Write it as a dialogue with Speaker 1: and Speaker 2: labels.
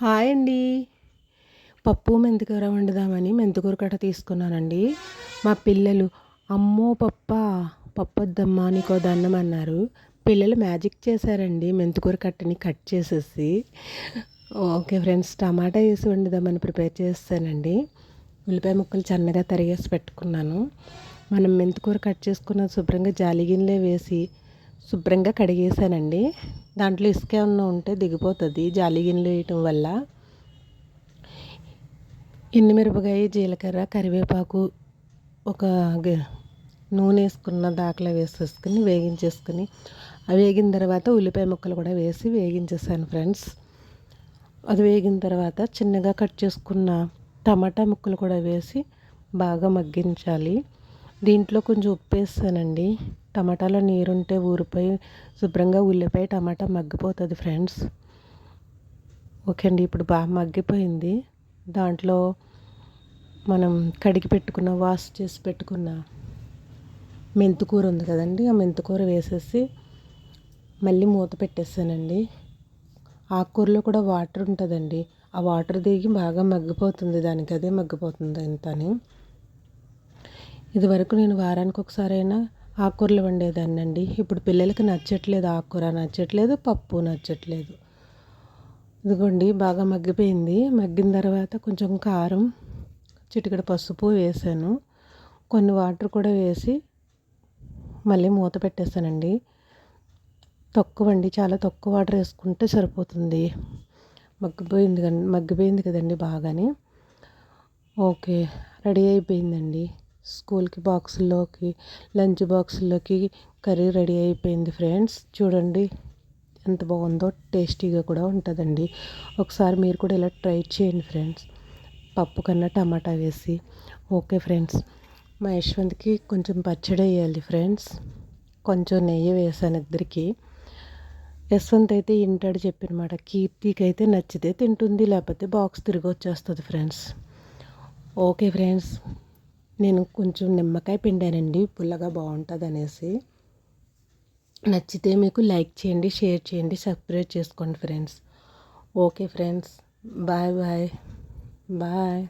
Speaker 1: Hi అండి. పప్పు మెంతికూర వండుదామని మెంతికూర కట్ట తీసుకున్నానండి. మా పిల్లలు అమ్మో పప్ప పప్పొద్దమ్మా నీకో దండం అన్నారు. పిల్లలు మ్యాజిక్ చేశారండి మెంతికూర కట్టని కట్ చేసేసి. ఓకే ఫ్రెండ్స్ టమాటా వేసి వండుదామని ప్రిపేర్ చేస్తానండి. ఉల్లిపాయ ముక్కలు చన్నగా తరిగేసి పెట్టుకున్నాను. మనం మెంతికూర కట్ చేసుకున్న శుభ్రంగా జాలి గిన్నెలో వేసి శుభ్రంగా కడిగేసానండి దాంట్లో ఇసుక ఏమన్నా ఉంటే దిగిపోతుంది. జాలి గిన్నెలు వేయటం వల్ల. ఎండుమిరపకాయ జీలకర్ర కరివేపాకు ఒక నూనె వేసుకున్న దాకలో వేసేసుకుని వేగించేసుకుని అవి వేగిన తర్వాత ఉల్లిపాయ ముక్కలు కూడా వేసి వేగించేసాను ఫ్రెండ్స్. అది వేగిన తర్వాత చిన్నగా కట్ చేసుకున్న టమాటా ముక్కలు కూడా వేసి బాగా మగ్గించాలి. దీంట్లో కొంచెం ఉప్పు వేస్తానండి. టమాటాలో నీరుంటే ఊరిపోయి శుభ్రంగా ఉల్లిపాయ టమాటా మగ్గిపోతుంది ఫ్రెండ్స్. ఓకే అండి ఇప్పుడు బాగా మగ్గిపోయింది. దాంట్లో మనం కడిగి పెట్టుకున్న వాష్ చేసి పెట్టుకున్న మెంతుకూర ఉంది కదండి ఆ మెంతుకూర వేసేసి మళ్ళీ మూత పెట్టేసానండి ఆకుకూరలో కూడా వాటర్ ఉంటుందండి. ఆ వాటర్ దిగి బాగా మగ్గిపోతుంది దానికి అదే మగ్గిపోతుంది అని ఇదివరకు నేను వారానికి ఒకసారైనా ఆకుకూరలు వండేదాన్ని అండి ఇప్పుడు పిల్లలకి నచ్చట్లేదు ఆకుకూర నచ్చట్లేదు పప్పు నచ్చట్లేదు. ఇదిగోండి బాగా మగ్గిపోయింది. మగ్గిన తర్వాత కొంచెం కారం చిటికడ పసుపు వేసాను. కొన్ని వాటర్ కూడా వేసి మళ్ళీ మూత పెట్టేస్తానండి తక్కువ అండి చాలా తక్కువ వాటర్ వేసుకుంటే సరిపోతుంది. మగ్గిపోయింది మగ్గిపోయింది కదండి బాగానే. ఓకే రెడీ అయిపోయిందండి. స్కూల్కి బాక్సుల్లోకి లంచ్ బాక్సుల్లోకి కర్రీ రెడీ అయిపోయింది ఫ్రెండ్స్. చూడండి ఎంత బాగుందో టేస్టీగా కూడా ఉంటుందండి. ఒకసారి మీరు కూడా ఇలా ట్రై చేయండి ఫ్రెండ్స్. పప్పు కన్నా టమాటా వేసి. Okay friends. మా యశ్వంత్కి కొంచెం పచ్చడి వేయాలి ఫ్రెండ్స్. కొంచెం నెయ్యి వేసాను ఇద్దరికి. యశ్వంత్ అయితే ఇంటాడు చెప్పినమాట కీర్తికి అయితే నచ్చితే తింటుంది లేకపోతే బాక్స్ తిరిగి వచ్చేస్తుంది ఫ్రెండ్స్. Okay friends. నేను కొంచెం నిమ్మకాయ పిండానండి పుల్లగా బాగుంటుంది అనేసి నచ్చితే మీకు లైక్ చేయండి షేర్ చేయండి సబ్స్క్రైబ్ చేసుకోండి friends. Okay friends bye bye. Bye.